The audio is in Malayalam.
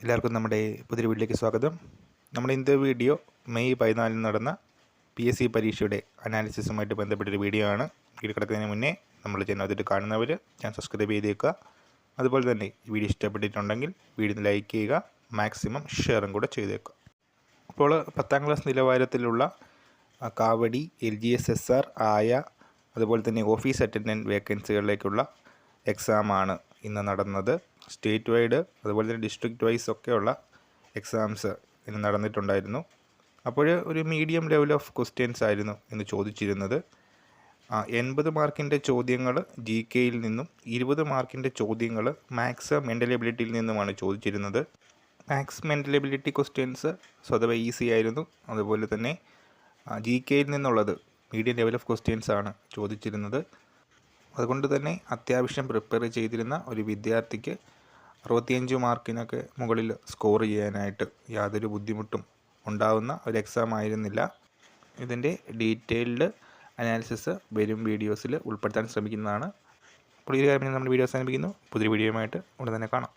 എല്ലാവർക്കും നമ്മുടെ പുതിയ വീട്ടിലേക്ക് സ്വാഗതം. നമ്മുടെ ഇന്നത്തെ വീഡിയോ മെയ് പതിനാലിന് നടന്ന പി എസ് സി പരീക്ഷയുടെ അനാലിസിസുമായിട്ട് ബന്ധപ്പെട്ടൊരു വീഡിയോ ആണ്. വീഡിയോ കിടക്കുന്നതിന് മുന്നേ നമ്മൾ ചാനൽ അതിട്ട് കാണുന്നവർ ഞാൻ സബ്സ്ക്രൈബ് ചെയ്തേക്കുക. അതുപോലെ തന്നെ ഈ വീഡിയോ ഇഷ്ടപ്പെട്ടിട്ടുണ്ടെങ്കിൽ വീഡിയോ ലൈക്ക് ചെയ്യുക മാക്സിമം ഷെയറും കൂടെ ചെയ്തേക്കുക. അപ്പോൾ പത്താം ക്ലാസ് നിലവാരത്തിലുള്ള കാവടി L G S S R ആയ അതുപോലെ തന്നെ ഓഫീസ് അറ്റൻഡന്റ് വേക്കൻസികളിലേക്കുള്ള എക്സാമാണ് ഇന്ന് നടന്നത്. സ്റ്റേറ്റ് വൈഡ് അതുപോലെ തന്നെ ഡിസ്ട്രിക്റ്റ് വൈസ് ഒക്കെയുള്ള എക്സാംസ് ഇന്ന് നടന്നിട്ടുണ്ടായിരുന്നു. അപ്പോൾ ഒരു മീഡിയം ലെവൽ ഓഫ് ക്വസ്റ്റ്യൻസ് ആയിരുന്നു എന്ന് ചോദിച്ചിരുന്നത്. എൺപത് മാർക്കിന്റെ ചോദ്യങ്ങൾ ജി കെയിൽ നിന്നും ഇരുപത് മാർക്കിന്റെ ചോദ്യങ്ങൾ മാത്സ് മെന്റലബിലിറ്റിയിൽ നിന്നുമാണ് ചോദിച്ചിരുന്നത്. മാത്സ് മെന്റലബിലിറ്റി ക്വസ്റ്റ്യൻസ് സ്വതവേ ഈസി ആയിരുന്നു. അതുപോലെ തന്നെ ജി കെയിൽ നിന്നുള്ളത് മീഡിയം ലെവൽ ഓഫ് ക്വസ്റ്റ്യൻസ് ആണ് ചോദിച്ചിരുന്നത്. അതുകൊണ്ട് തന്നെ അത്യാവശ്യം പ്രിപ്പയർ ചെയ്തിരുന്ന ഒരു വിദ്യാർത്ഥിക്ക് അറുപത്തിയഞ്ച് മാർക്കിനൊക്കെ മുകളിൽ സ്കോർ ചെയ്യാനായിട്ട് യാതൊരു ബുദ്ധിമുട്ടും ഉണ്ടാവുന്ന ഒരു എക്സാം ആയിരുന്നില്ല. ഇതിന്റെ ഡീറ്റെയിൽഡ് അനാലിസിസ് വരും വീഡിയോസിൽ ഉൾപ്പെടുത്താൻ ശ്രമിക്കുന്നതാണ്. അപ്പോൾ കാര്യം നമ്മുടെ വീഡിയോ അവസാനിപ്പിക്കുന്നു. പുതിയ വീഡിയോയുമായിട്ട് ഉടൻ തന്നെ കാണാം.